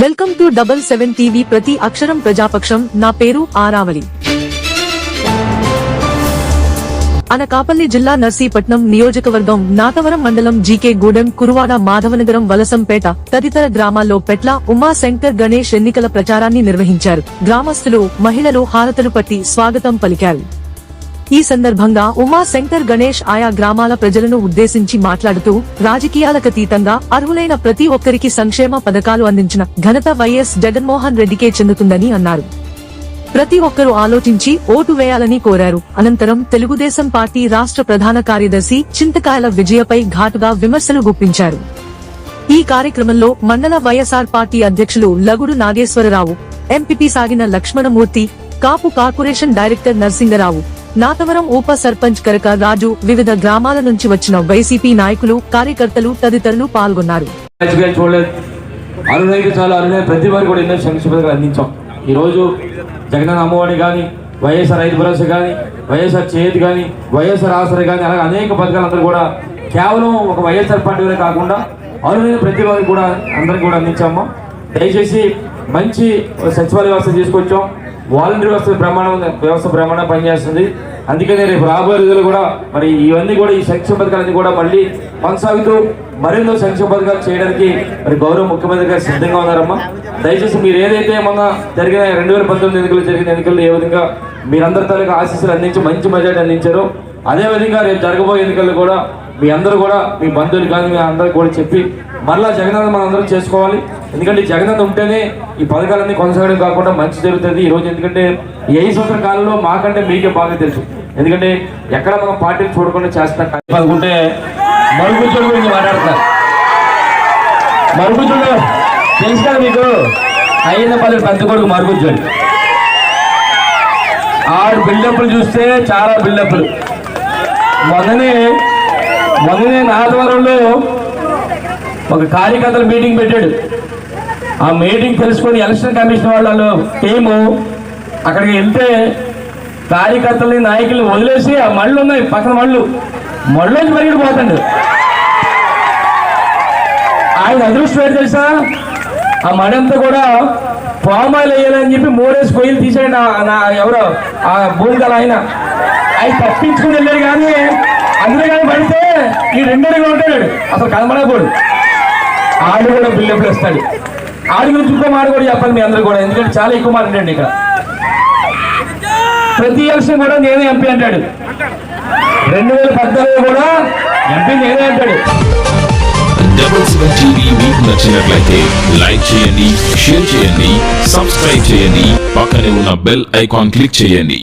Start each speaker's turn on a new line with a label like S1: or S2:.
S1: Welcome to double seven TV ప్రతి అక్షరం ప్రజాపక్షం. నా పేరు ఆరావళి. అనకాపల్లి జిల్లా నర్సీపట్నం నియోజకవర్గం నాతవరం మండలం జీకే గూడెం కురువాడ మాధవనగరం వలసంపేట తదితర గ్రామాల్లో పెట్ల ఉమా శంకర్ గణేష్ ఎన్నికల ప్రచారాన్ని నిర్వహించారు. గ్రామస్తులు మహిళలు హారతలు పట్టి స్వాగతం పలికారు. ఈ సందర్భంగా ఉమా శంకర్ గణేష్ ఆయా గ్రామాల ప్రజలను ఉద్దేశించి మాట్లాడుతూ రాజకీయాలకతీతంగా అర్హులైన ప్రతి ఒక్కరికి సంక్షేమ పథకాలు అందించిన ఘనత వైఎస్ జగన్మోహన్ రెడ్డికే చెందుతుందని అన్నారు. ప్రతి ఒక్కరూ ఆలోచించి ఓటు వేయాలని కోరారు. అనంతరం తెలుగుదేశం పార్టీ రాష్ట్ర ప్రధాన కార్యదర్శి చింతకాయల విజయపై ఘాటుగా విమర్శలు గుప్పించారు. ఈ కార్యక్రమంలో మండల వైఎస్ఆర్ పార్టీ అధ్యక్షులు Lagudu Nageswararao MPP Sagina Lakshmanamurthy Kapu corporation director Narasingarao Nathavaram ఉప సర్పంచ్ కరక రాజు వివిధ గ్రామాల నుంచి వచ్చిన వైసీపీ నాయకులు కార్యకర్తలు తదితరులు పాల్గొన్నారు.
S2: రాజకీయాలు చూడలేదు. చాలా అరుణై ప్రతి వారు కూడా ఎన్నో సంక్షేమ పథకాలు అందించాం. ఈరోజు జగనన్న అమ్మఒడి కానీ వైఎస్ఆర్ రైతు భరోసా కానీ వైఎస్ఆర్ చేతి కానీ వైఎస్ఆర్ ఆసర కానీ అలాగే అనేక పథకాలు అందరూ కూడా కేవలం ఒక వైఎస్ఆర్ పార్టీ కాకుండా అరుణైన ప్రతి వారికి కూడా అందరికి కూడా అందించాము దయచేసి మంచి సచివాలయ వ్యవస్థ తీసుకొచ్చాం. వాలంటీర్ వ్యవస్థ ప్రమాణం వ్యవస్థ ప్రమాణం పనిచేస్తుంది. అందుకనే రేపు రాబోయే రోజులు కూడా మరి ఇవన్నీ కూడా ఈ సంక్షేమ పథకాలన్నీ కూడా మళ్ళీ కొనసాగుతూ మరెన్నో సంక్షేమ పథకాలు చేయడానికి మరి గౌరవ ముఖ్యమంత్రి గారు సిద్ధంగా ఉన్నారమ్మా. దయచేసి మీరు ఏదైతే మొన్న జరిగిన రెండు వేల పంతొమ్మిది ఎన్నికలు జరిగిన ఎన్నికల్లో ఏ విధంగా మీరందరి తరగతి ఆశీస్సులు అందించి మంచి మెజార్టీ అందించారో అదే విధంగా రేపు జరగబోయే ఎన్నికల్లో కూడా మీ అందరూ కూడా మీ బంధువులు కానీ మీ అందరూ కూడా చెప్పి మరలా జగన్ మనం అందరం చేసుకోవాలి. ఎందుకంటే ఈ జగనన్న ఉంటేనే ఈ పథకాలన్నీ కొనసాగడం కాకుండా మంచి జరుగుతుంది. ఈరోజు ఎందుకంటే ఈ ఐదు కాలంలో మాకంటే మీకే బాగా తెలుసు. ఎందుకంటే ఎక్కడ మనం పార్టీలు చూడకుండా చేస్తాం అనుకుంటే మరుగుజ్జుల గురించి మాట్లాడతారు మరుగుజ్జులు తెలుసు కదా మీకు? అయ్యన్నపల్లి పెద్ద కొడుకు మరుగుజ్జుడు ఆరు బిల్డప్లు చూస్తే చాలా బిల్డప్లు. మొన్ననే మొన్ననే నాదవరంలో ఒక కార్యకర్తల మీటింగ్ పెట్టాడు. ఆ మీటింగ్ తెలుసుకొని ఎలక్షన్ కమిషన్ వాళ్ళు టీము అక్కడికి వెళ్తే కార్యకర్తల్ని నాయకుల్ని వదిలేసి ఆ మళ్ళు ఉన్నాయి పక్కన మళ్ళు. మళ్ళీ పరిగెడు పోతాడు. ఆయన అదృష్టం ఏంటి తెలుసా? ఆ మడంతా కూడా పామాయిల్ వేయాలని చెప్పి మూడేసి పొయ్యిలు తీసాడు నా- ఎవరో? ఆ భూమి గల ఆయన. ఆయన తప్పించుకుని వెళ్ళాడు కానీ అందులో కానీ పడితే ఈ రెండోడిగా ఉంటాడు. అసలు కనబడకూడదు ఆడు కూడా బిల్డప్లు వస్తాడు. ఆడి గురించి ఇంకో మాట కూడా చెప్పాలి మీ అందరూ కూడా. ఎందుకంటే చాలా ఎక్కువ మాట అండి ఇక్కడ. ప్రతి ఎలక్షన్ కూడా నేనే ఎంపీ అంటాడు. రెండు వేల పద్నాలుగు కూడా ఎంపీ నేనే అంటాడు.
S3: డబుల్ సెవెన్ టీవీ మీకు నచ్చినట్లయితే లైక్ చేయండి షేర్ చేయండి సబ్స్క్రైబ్ చేయండి పక్కనే ఉన్న బెల్ ఐకాన్ క్లిక్ చేయండి.